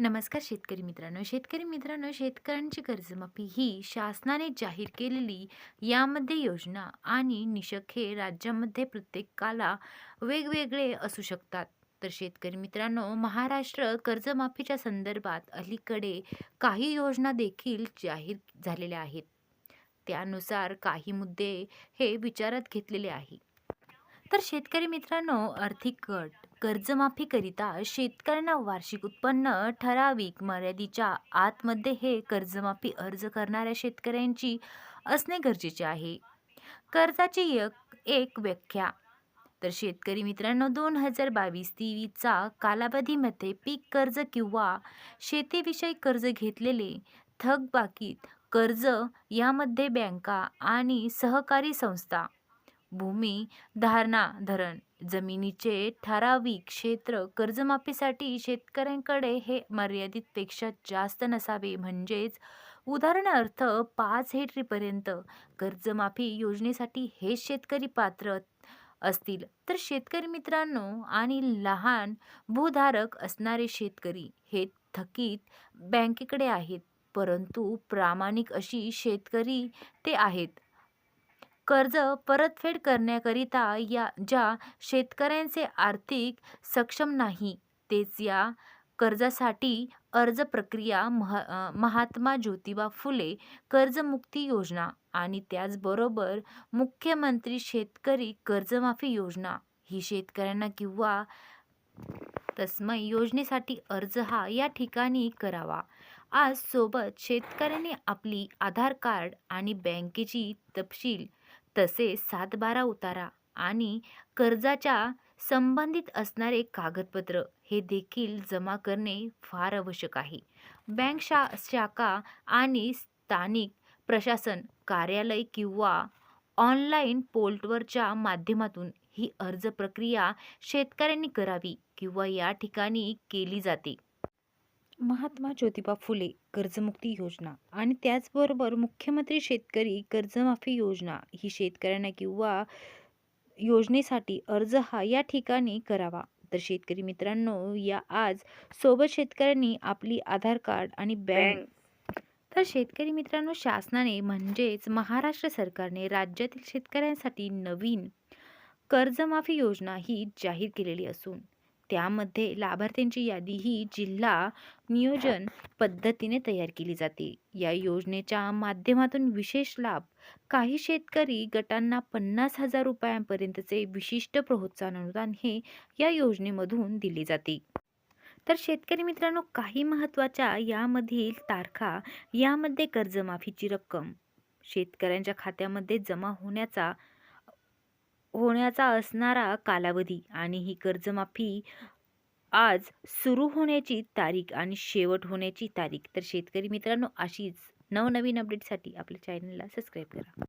नमस्कार शेतकरी मित्रांनो. शेतकरी मित्रांनो शेतकऱ्यांची कर्जमाफी ही शासनाने जाहीर केलेली यामध्ये योजना आणि निकष हे राज्यामध्ये प्रत्येकाला वेगवेगळे असू शकतात. तर शेतकरी मित्रांनो महाराष्ट्र कर्जमाफीच्या संदर्भात अलीकडे काही योजना देखील जाहीर झालेल्या आहेत. त्यानुसार काही मुद्दे हे विचारात घेतलेले आहे. तर शेतकरी मित्रांनो आर्थिक गट कर्जमाफीकरिता शेतकऱ्यांना वार्षिक उत्पन्न ठराविक मर्यादेच्या आतमध्ये हे कर्जमाफी अर्ज करणाऱ्या शेतकऱ्यांची असणे गरजेचे आहे. कर्जाची एक एक व्याख्या. तर शेतकरी मित्रांनो दोन हजार बावीस तेवीसचा कालावधीमध्ये पीक कर्ज किंवा शेतीविषयी कर्ज घेतलेले थकबाकीत कर्ज यामध्ये बँका आणि सहकारी संस्था भूमी धारणा धरण जमिनीचे ठराविक क्षेत्र कर्जमाफीसाठी शेतकऱ्यांकडे हे मर्यादितपेक्षा जास्त नसावे. म्हणजेच उदाहरणार्थ पाच हेक्टरीपर्यंत कर्जमाफी योजनेसाठी हे शेतकरी पात्र असतील. तर शेतकरी मित्रांनो आणि लहान भूधारक असणारे शेतकरी हे थकीत बँकेकडे आहेत. परंतु प्रामाणिक अशी शेतकरी ते आहेत. कर्ज परतफेड करण्याकरिता या ज्या शेतकऱ्यांचे आर्थिक सक्षम नाही तेच या कर्जासाठी अर्ज प्रक्रिया महा महात्मा ज्योतिबा फुले कर्जमुक्ती योजना आणि त्याचबरोबर मुख्यमंत्री शेतकरी कर्जमाफी योजना. ही शेतकऱ्यांना किंवा तस्मै योजनेसाठी अर्ज हा या ठिकाणी करावा. आज सोबत शेतकऱ्यांनी आपली आधार कार्ड आणि बँकेची तपशील तसेच सातबारा उतारा आणि कर्जाच्या संबंधित असणारे कागदपत्र हे देखील जमा करणे फार आवश्यक आहे. बँक शा शाखा आणि स्थानिक प्रशासन कार्यालय किंवा ऑनलाईन पोर्टवरच्या माध्यमातून ही अर्ज प्रक्रिया शेतकऱ्यांनी करावी किंवा या ठिकाणी केली जाते. महात्मा ज्योतिबा फुले कर्जमुक्ती योजना आणि त्याचबरोबर मुख्यमंत्री शेतकरी कर्जमाफी योजना ही शेतकऱ्यांना किंवा योजनेसाठी अर्ज हा या ठिकाणी करावा. तर शेतकरी मित्रांनो या आज सोबत शेतकऱ्यांनी आपली आधार कार्ड आणि बँक तर शेतकरी मित्रांनो शासनाने म्हणजेच महाराष्ट्र सरकारने राज्यातील शेतकऱ्यांसाठी नवीन कर्जमाफी योजना ही जाहीर केलेली असून त्यामध्ये लाभार्थ्यांची यादी ही जिल्हा नियोजन पद्धतीने तयार केली जाते. या योजनेच्या माध्यमातून विशेष लाभ काही शेतकरी गटांना पन्नास हजार रुपयांपर्यंतचे विशिष्ट प्रोत्साहन अनुदान हे या योजनेमधून दिले जाते. तर शेतकरी मित्रांनो काही महत्त्वाच्या यामधील तारखा यामध्ये कर्जमाफीची रक्कम शेतकऱ्यांच्या खात्यामध्ये जमा होण्याचा होण्याचा असणारा कालावधी आणि ही कर्जमाफी आज सुरू होण्याची तारीख आणि शेवट होण्याची तारीख. तर शेतकरी मित्रांनो अशीच नवनवीन अपडेटसाठी आपल्या चॅनलला सबस्क्राईब करा.